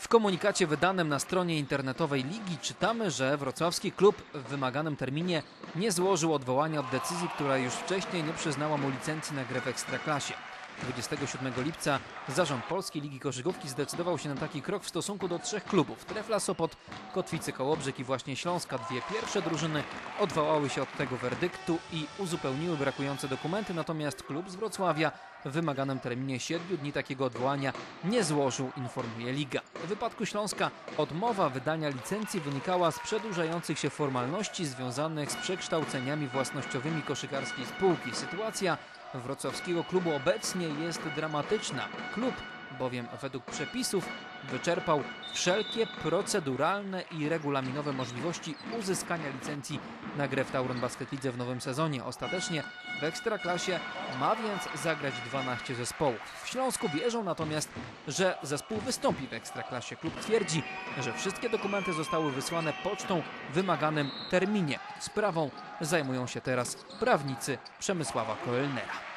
W komunikacie wydanym na stronie internetowej ligi czytamy, że wrocławski klub w wymaganym terminie nie złożył odwołania od decyzji, która już wcześniej nie przyznała mu licencji na grę w Ekstraklasie. 27 lipca zarząd Polskiej Ligi Koszykówki zdecydował się na taki krok w stosunku do trzech klubów. Trefla Sopot, Kotwicy Kołobrzeg i właśnie Śląska. Dwie pierwsze drużyny odwołały się od tego werdyktu i uzupełniły brakujące dokumenty, natomiast klub z Wrocławia w wymaganym terminie 7 dni takiego odwołania nie złożył, informuje Liga. W wypadku Śląska odmowa wydania licencji wynikała z przedłużających się formalności związanych z przekształceniami własnościowymi koszykarskiej spółki. Sytuacja wrocławskiego klubu obecnie jest dramatyczna. Klub bowiem według przepisów wyczerpał wszelkie proceduralne i regulaminowe możliwości uzyskania licencji na grę w Tauron Basket Lidze w nowym sezonie. Ostatecznie w Ekstraklasie ma więc zagrać 12 zespołów. W Śląsku wierzą natomiast, że zespół wystąpi w Ekstraklasie. Klub twierdzi, że wszystkie dokumenty zostały wysłane pocztą w wymaganym terminie. Sprawą zajmują się teraz prawnicy Przemysława Koelnera.